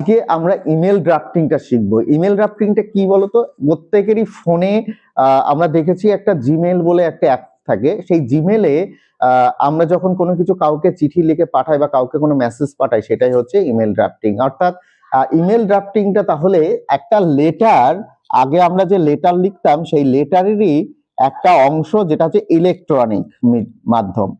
আজকে আমরা ইমেল ড্রাফটিংটা শিখব। ইমেল ড্রাফটিংটা কি বলতো? প্রত্যেকেরই ফোনে আমরা দেখেছি একটা জিমেল বলে একটা অ্যাপ থাকে। সেই জিমেলে আমরা যখন কোনো কিছু কাউকে চিঠি লিখে পাঠাই বা কাউকে কোনো মেসেজ পাঠাই, সেটাই হচ্ছে ইমেল ড্রাফটিং অর্থাৎ ইমেল ড্রাফটিংটা তাহলে একটা লেটার আগে আমরা যে লেটার লিখতাম, সেই লেটারেরই একটা অংশ যেটা হচ্ছে ইলেকট্রনিক মাধ্যম।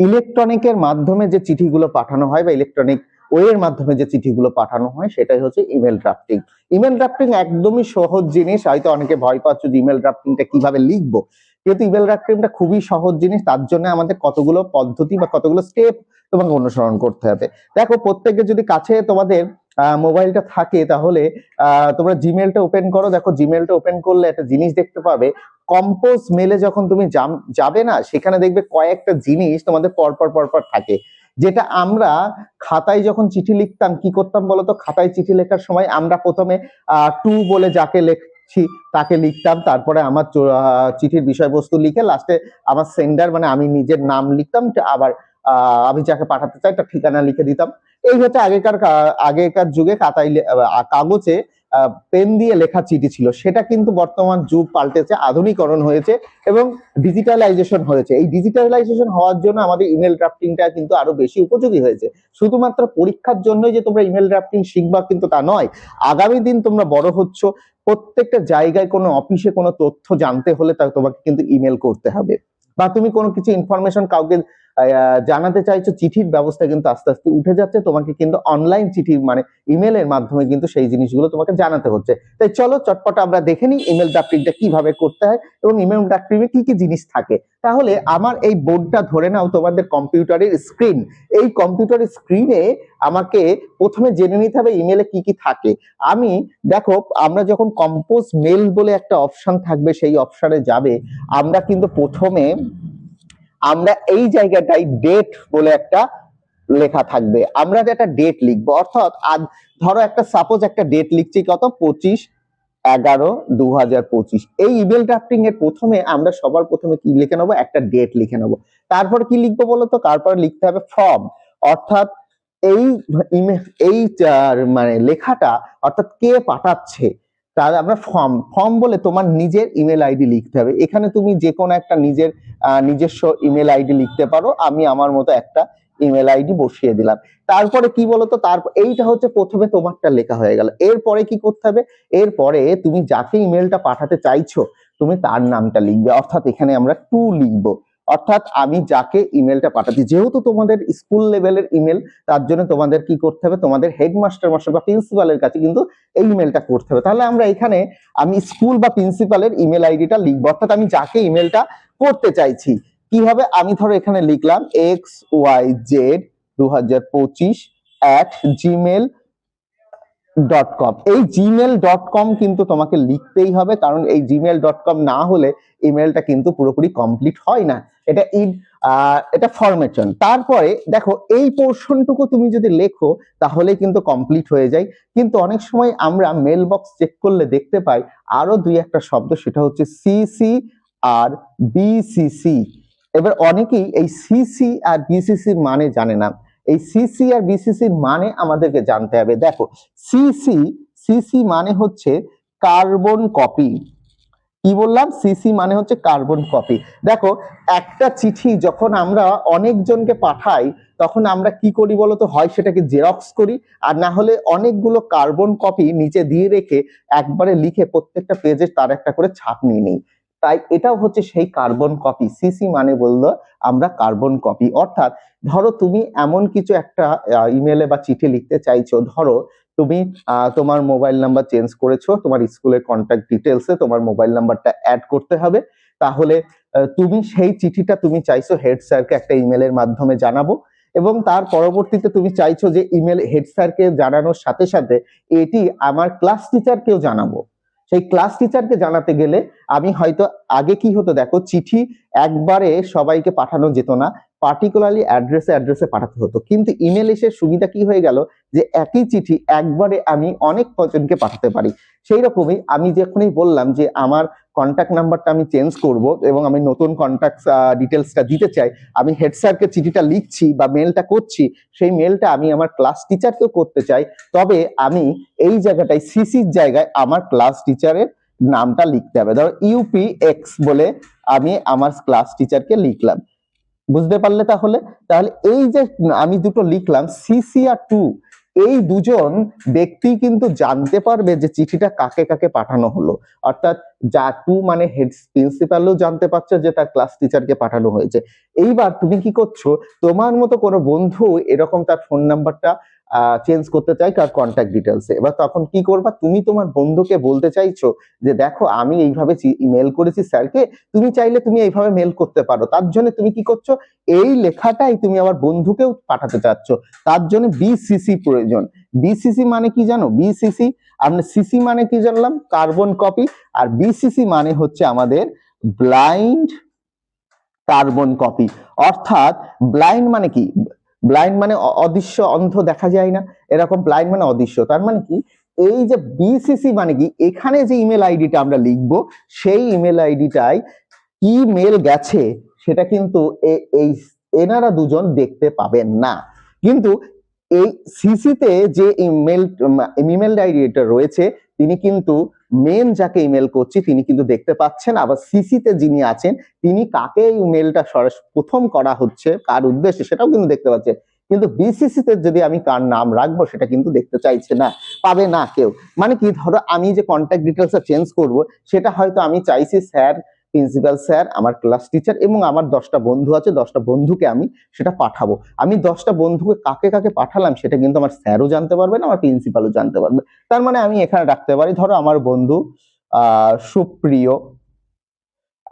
ইলেকট্রনিকের মাধ্যমে যে চিঠিগুলো পাঠানো হয় বা ইলেকট্রনিক ওয়ের মাধ্যমে যে চিঠিগুলো পাঠানো হয়, সেটাই হচ্ছে ইমেল ড্রাফটিং ইমেল ড্রাফটিং একদমই সহজ জিনিস, হয়তো অনেকে ভয় পাচ্ছ যে ইমেল ড্রাফটিংটা কীভাবে লিখব। কিন্তু ইমেল ড্রাফটিংটা খুবই সহজ জিনিস, তার জন্য আমাদের কতগুলো পদ্ধতি বা কতগুলো স্টেপ তোমাকে অনুসরণ করতে হবে। দেখো, প্রত্যেকের যদি কাছে তোমাদের মোবাইলটা থাকে, তাহলে তোমরা জিমেলটা ওপেন করো। দেখো জিমেলটা ওপেন করলে একটা জিনিস দেখতে পাবে। কম্পোজ মেলে যখন তুমি যাবে না, সেখানে দেখবে কয়েকটা জিনিস তোমাদের পরপর পরপর থাকে। যেটা আমরা খাতায় যখন চিঠি লিখতাম, কি করতাম বলতো? খাতায় চিঠি লেখার সময় আমরা প্রথমে টু বলে যাকে লেখছি তাকে লিখতাম। তারপরে আমার চিঠির বিষয়বস্তু লিখে লাস্টে আমার সেন্ডার মানে আমি নিজের নাম লিখতাম আবার আমি যাকে পাঠাতে চাই তার ঠিকানা লিখে দিতাম। এই হচ্ছে আগেকার আগেকার যুগে খাতায় কাগজে পেন দিয়ে লেখা চিঠি ছিল। সেটা কিন্তু বর্তমান যুগ পাল্টেছে, আধুনিকরণ হয়েছে এবং ডিজিটালাইজেশন হয়েছে। এই ডিজিটালাইজেশন হওয়ার জন্য আমাদের ইমেল ড্রাফটিংটা কিন্তু আরও বেশি উপযোগী হয়েছে। শুধুমাত্র পরীক্ষার জন্যই যে তোমরা ইমেল ড্রাফটিং শিখবা কিন্তু তা নয়, আগামী দিন তোমরা বড় হচ্ছ, প্রত্যেকটা জায়গায় কোনো অফিসে কোনো তথ্য জানতে হলে তা তোমাকে কিন্তু ইমেল করতে হবে। বা তুমি কোনো কিছু ইনফরমেশন কাউকে জানাতে চাইছো, চিঠির ব্যবস্থা কিন্তু আস্তে আস্তে উঠে যাচ্ছে। তোমাকে কিন্তু অনলাইন চিঠি মানে ইমেলের মাধ্যমে কিন্তু সেই জিনিসগুলো তোমাকে জানাতে হচ্ছে। তাই চলো, চটপট আমরা দেখে নিই ইমেল ড্রাফটিংটা কীভাবে করতে হয় এবং ইমেল ড্রাফটিংয়ে কি কি জিনিস থাকে। তাহলে আমার এই বোর্ডটা ধরে নাও তোমাদের কম্পিউটারের স্ক্রিন এই কম্পিউটারের স্ক্রিনে আমাকে প্রথমে জেনে নিতে হবে ইমেলে কি কি থাকে। আমি, দেখো, আমরা যখন কম্পোজ মেল বলে একটা অপশন থাকবে, সেই অপশনে যাবে। আমরা কিন্তু প্রথমে আমরা এই জায়গাটায় ডেট বলে একটা লেখা থাকবে। আমরা একটা ডেট লিখব, অর্থাৎ আজ ধরো একটা সাপোজ একটা ডেট লিখছি কত? পঁচিশ এগারো দু হাজার পঁচিশ। এই ইমেল ড্রাফটিং এর প্রথমে আমরা সবার প্রথমে কি লিখে নেব? একটা ডেট লিখে নেব। তারপর কি লিখব বলতো তারপর লিখতে হবে ফর্ম অর্থাৎ এই এই মানে লেখাটা অর্থাৎ কে পাঠাচ্ছে? তাহলে আমরা ফর্ম ফর্ম বলে তোমার নিজের ইমেল আইডি লিখতে হবে। এখানে তুমি যে কোনো একটা নিজের নিজস্ব ইমেল আইডি লিখতে পারো। আমি আমার মতো একটা ইমেল আইডি বসিয়ে দিলাম। তারপরে কি বলতো? তারপর এইটা হচ্ছে প্রথমে তোমারটা লেখা হয়ে গেল। এরপরে কি করতে হবে? এরপরে তুমি যাকে ইমেলটা পাঠাতে চাইছো, তুমি তার নামটা লিখবে। অর্থাৎ এখানে আমরা টু লিখব। অর্থাৎ আমি যাকে ইমেলটা পাঠাচ্ছি, যেহেতু তোমাদের স্কুল লেভেলের ইমেল তার জন্য তোমাদের কি করতে হবে? তোমাদের হেডমাস্টার মাস্টার বা প্রিন্সিপালের কাছে কিন্তু এই ইমেলটা করতে হবে। তাহলে আমরা এখানে আমি স্কুল বা প্রিন্সিপালের ইমেল আইডিটা লিখব। অর্থাৎ আমি যাকে ইমেলটা করতে চাইছি কি হবে আমি ধরো এখানে লিখলাম এক্স ওয়াই জেড দু হাজার পঁচিশ অ্যাট জিমেল ডট কম এই জিমেল ডট কম কিন্তু তোমাকে লিখতেই হবে, কারণ এই জিমেল ডট কম না হলে ইমেলটা কিন্তু পুরোপুরি কমপ্লিট হয় না। এটা ইড এটা ফরমেশন তারপরে দেখো, এই পোর্শনটুকু তুমি যদি লেখো তাহলে কিন্তু কমপ্লিট হয়ে যায়। কিন্তু অনেক সময় আমরা মেল বক্স চেক করলে দেখতে পাই, আরও দুই একটা শব্দ, সেটা হচ্ছে সিসি আর বিসিসি এবার অনেকেই এই সিসি আর বিসিসির মানে জানে না। এই সিসি আর বিসিসির মানে আমাদেরকে জানতে হবে। দেখো সিসি সিসি মানে হচ্ছে কার্বন কপি কি বললাম? সিসি মানে হচ্ছে কার্বন কপি দেখো, একটা চিঠি যখন আমরা অনেকজনকে পাঠাই, তখন আমরা কি করি বলতো? হয় সেটাকে জেরক্স করি, আর না হলে অনেকগুলো কার্বন কপি নিচে দিয়ে রেখে একবারে লিখে প্রত্যেকটা পেজে তার একটা করে ছাপ নিয়ে নিই। তাই এটাও হচ্ছে সেই কার্বন কপি সিসি মানে বলল আমরা কার্বন কপি অর্থাৎ ধরো তুমি এমন কিছু একটা ইমেলে বা চিঠি লিখতে চাইছো, ধরো তুমি তোমার মোবাইল নাম্বার চেঞ্জ করেছ, তোমার স্কুলের কন্ট্যাক্ট ডিটেলসে তোমার মোবাইল নাম্বারটা অ্যাড করতে হবে। তাহলে তুমি সেই চিঠিটা তুমি চাইছো হেড স্যারকে একটা ইমেলের মাধ্যমে জানাব এবং তার পরবর্তীতে তুমি চাইছো যে ইমেল হেড স্যারকে জানানোর সাথে সাথে এটি আমার ক্লাস টিচারকেও জানাব। সেই ক্লাস টিচারকে জানাতে গেলে আমি হয়তো আগে কি হতো, দেখো চিঠি একবারে সবাইকে পাঠানো যেত না পার্টিকুলারলি অ্যাড্রেসে অ্যাড্রেসে পাঠাতে হতো। কিন্তু ইমেল এসে সুবিধা কি হয়ে গেল? যে একই চিঠি একবারে আমি অনেক কজনকে পাঠাতে পারি। সেই রকমই আমি যখনই বললাম যে আমার কন্ট্যাক্ট নাম্বারটা আমি চেঞ্জ করব এবং আমি নতুন কন্ট্যাক্ট ডিটেলসটা দিতে চাই, আমি হেড স্যারকে চিঠিটা লিখছি বা মেলটা করছি, সেই মেলটা আমি আমার ক্লাস টিচারকেও করতে চাই। তবে আমি এই জায়গাটায় সিসির জায়গায় আমার ক্লাস টিচারের নামটা লিখতে হবে। ধরো ইউপি এক্স বলে আমি আমার ক্লাস টিচারকে লিখলাম। বুঝতে পারলে তাহলে? তাহলে এই যে আমি দুটো লিখলাম সিসি আর টু এই দুজন ব্যক্তি কিন্তু জানতে পারবে যে চিঠিটা কাকে কাকে পাঠানো হলো। অর্থাৎ যা টু মানে হেড প্রিন্সিপালও জানতে পারছে যে তার ক্লাস টিচারকে পাঠানো হয়েছে। এইবার তুমি কি করছ? তোমার মতো কোনো বন্ধু এরকম তার ফোন নাম্বারটা চেঞ্জ করতে চাই তার কন্ট্যাক্ট ডিটেলসে এবার তখন কি করবা? তুমি তোমার বন্ধুকে বলতে চাইছো যে, দেখো, আমি এইভাবে মেল করেছি স্যারকে। তুমি চাইলে তুমি এইভাবে মেল করতে পারো। তার জন্য তুমি কি করছ? এই লেখাটাই তুমি আমার বন্ধুকেও পাঠাতে চাচ্ছ। তার জন্য বিসিসি প্রয়োজন। বিসিসি মানে কি জানো? বিসিসি আমরা সিসি মানে কি জানলাম? কার্বন কপি আর বিসিসি মানে হচ্ছে আমাদের ব্লাইন্ড কার্বন কপি অর্থাৎ ব্লাইন্ড মানে কি? ব্লাইন্ড মানে অদৃশ্য, অন্ধ দেখা যায় না। এরকম ব্লাইন্ড মানে অদৃশ্য। তার মানে কি? এই যে বিসিসি মানে কি? এখানে যে ইমেল আইডিটা আমরা লিখব, সেই ইমেল আইডিটাই কি মেল গেছে, সেটা কিন্তু এই এনারা দুজন দেখতে পাবেন না। কিন্তু এই সিসিতে যে ইমেল ইমেল আইডিটা রয়েছে, তিনি কিন্তু মেন যাকে ইমেল করছি, তিনি কিন্তু দেখতে পাচ্ছেন, আবার সিসিতে যিনি আছেন, তিনি কাকে এই ইমেলটা সরাসরি প্রথম করা হচ্ছে, কার উদ্দেশ্যে, সেটাও কিন্তু দেখতে পাচ্ছে। কিন্তু বিসিসিতে যদি আমি কার নাম রাখব, সেটা কিন্তু দেখতে চাইছে না, পাবে না কেউ। মানে কি, ধরো আমি যে কন্ট্যাক্ট ডিটেলসটা চেঞ্জ করব, সেটা হয়তো আমি চাইছি স্যার প্রিন্সিপাল স্যার আমার ক্লাস টিচার এবং আমার দশটা বন্ধু আছে, দশটা বন্ধুকে আমি সেটা পাঠাবো। আমি দশটা বন্ধুকে কাকে কাকে পাঠালাম সেটা কিন্তু আমার স্যারও জানতে পারবে না, আমার প্রিন্সিপালও জানতে পারবে। তার মানে আমি এখানে রাখতে পারি, ধরো আমার বন্ধু সুপ্রিয়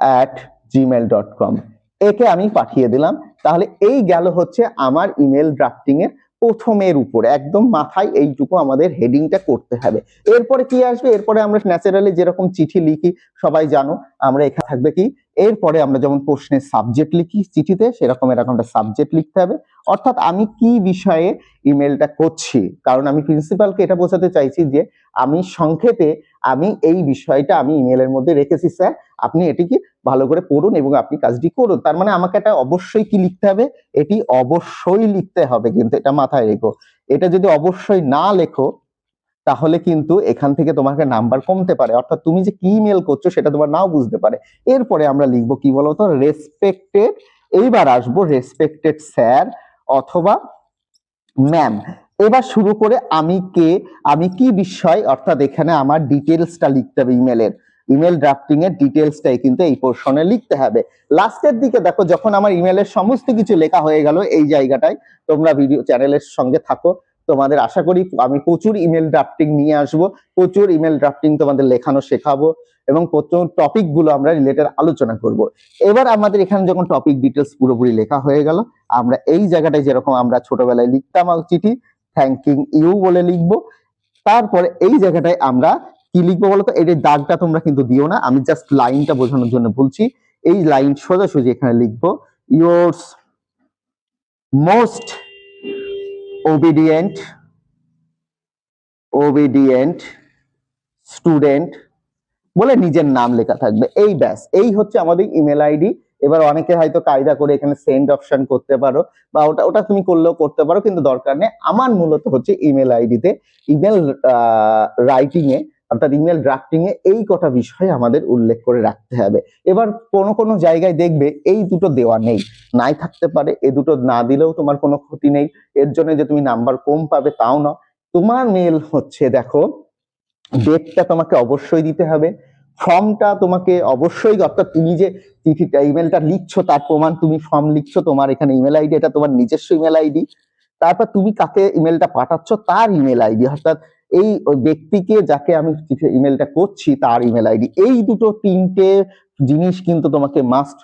অ্যাট জিমেল ডট কম একে আমি পাঠিয়ে দিলাম। তাহলে এই গেল হচ্ছে আমার ইমেল ড্রাফটিং এর প্রথমের উপর, একদম মাথায় এইটুকু আমাদের হেডিংটা করতে হবে। এরপরে কি আসবে? এরপরে আমরা ন্যাচারালি যেরকম চিঠি লিখি, সবাই জানো, আমরা এখানে থাকবে কি? এরপরে আমরা যেমন প্রশ্নের সাবজেক্ট লিখি চিঠিতে, সেরকম এরকম একটা সাবজেক্ট লিখতে হবে। অর্থাৎ আমি কি বিষয়ে ইমেলটা করছি? কারণ আমি প্রিন্সিপালকে এটা বোঝাতে চাইছি যে, আমি সংক্ষেপে আমি এই বিষয়টা আমি ইমেলের মধ্যে রেখেছি, স্যার। আপনি এটিকে ভালো করে পড়ুন এবং আপনি কাজটি করুন। তার মানে আমাকে এটা অবশ্যই কি লিখতে হবে? এটি অবশ্যই লিখতে হবে, কিন্তু এটা মাথায় রেখো। এটা যদি অবশ্যই না লেখো তাহলে কিন্তু এখান থেকে তোমাকে নাম্বার কমতে পারে। অর্থাৎ তুমি যে কি মেল করছ সেটা তোমার নাও বুঝতে পারে। এরপরে আমরা লিখব কি বলতো? রেসপেক্টেড এইবার আসব রেসপেক্টেড স্যার অথবা ম্যাম এবার শুরু করে আমি কে, আমি কি বিষয়, অর্থাৎ এখানে আমার ডিটেলসটা লিখতে হবে ইমেলের ইমেল ড্রাফটিং এর ডিটেলসটাই কিন্তু এই পোর্শনে লিখতে হবে। লাস্টের দিকে দেখো, যখন আমার ইমেলের সমস্ত কিছু লেখা হয়ে গেল এই জায়গাটায়, তোমরা ভিডিও চ্যানেলের সঙ্গে থাকো। তোমাদের আশা করি আমি প্রচুর ইমেল ড্রাফটিং নিয়ে আসব, প্রচুর ইমেল ড্রাফটিং তোমাদের লেখানো শেখাবো এবং প্রচুর টপিকগুলো আমরা রিলেটেড আলোচনা করব। এবার আমাদের এখানে যখন টপিক ডিটেলস পুরোপুরি লেখা হয়ে গেল, আমরা এই জায়গাটায় যেরকম আমরা ছোটবেলায় লিখতাম চিঠি থ্যাঙ্কিং ইউ বলে লিখব। তারপরে এই জায়গাটায় আমরা কি লিখব বলতো? এই দাগটা তোমরা কিন্তু দিও না, আমি জাস্ট লাইনটা বোঝানোর জন্য বলছি। এই লাইন সোজাসুজি এখানে লিখব yours most obedient obedient student বলে নিজের নাম লেখা থাকবে। এই ব্যাস। এই হচ্ছে আমাদের ইমেল আইডি এবার অনেকে হয়তো কায়দা করে এখানে সেন্ড অপশন করতে পারো বা ওটা ওটা তুমি করলেও করতে পারো, কিন্তু দরকার নেই। আমার মূলত হচ্ছে ইমেল আইডিতে ইমেল রাইটিং এ অর্থাৎ ইমেল ড্রাফটিং এ এই কটা বিষয় আমাদের উল্লেখ করে রাখতে হবে। এবার কোনো কোনো জায়গায় দেখবে এই দুটো দেওয়া নেই। নাই থাকতে পারে, এ দুটো না দিলেও তোমার কোনো ক্ষতি নেই। এর জন্য যে তুমি নাম্বার কম পাবে তাও না তোমার মেল হচ্ছে, দেখো ডেটটা তোমাকে অবশ্যই দিতে হবে। ফর্মটা তোমাকে অবশ্যই অর্থাৎ তুমি যে চিঠিটা ইমেলটা লিখছো, তার প্রমাণ তুমি ফর্ম লিখছো, তোমার এখানে ইমেল আইডি এটা তোমার নিজস্ব ইমেল আইডি তারপর তুমি কাকে ইমেলটা পাঠাচ্ছ, তার ইমেল আইডি অর্থাৎ এই ব্যক্তিকে যাকে আমি ইমেলটা করছি, তার ইমেল আইডি এই দুটো তিনটে জিনিস কিন্তু তোমাকে মাস্ট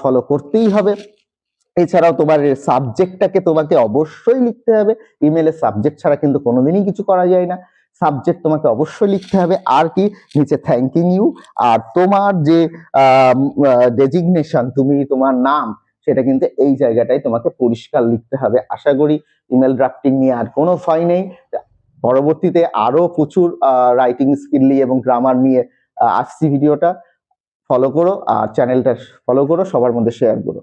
ফলো করতেই হবে। এছাড়াও তোমার সাবজেক্টটাকে তোমাকে অবশ্যই লিখতে হবে। ইমেলের সাবজেক্ট ছাড়া কিন্তু কোনোদিনই কিছু করা যায় না। সাবজেক্ট তোমাকে অবশ্যই লিখতে হবে। আর কি? নিচে থ্যাঙ্কিং ইউ আর তোমার যে ডেজিগনেশন তুমি তোমার নাম, সেটা কিন্তু এই জায়গাটায় তোমাকে পরিষ্কার লিখতে হবে। আশা করি ইমেল ড্রাফটিং নিয়ে আর কোনো ভয় নেই। পরবর্তীতে আরও প্রচুর রাইটিং স্কিল নিয়ে এবং গ্রামার নিয়ে আসছি ভিডিওটা ফলো করো আর চ্যানেলটা ফলো করো, সবার মধ্যে শেয়ার করো।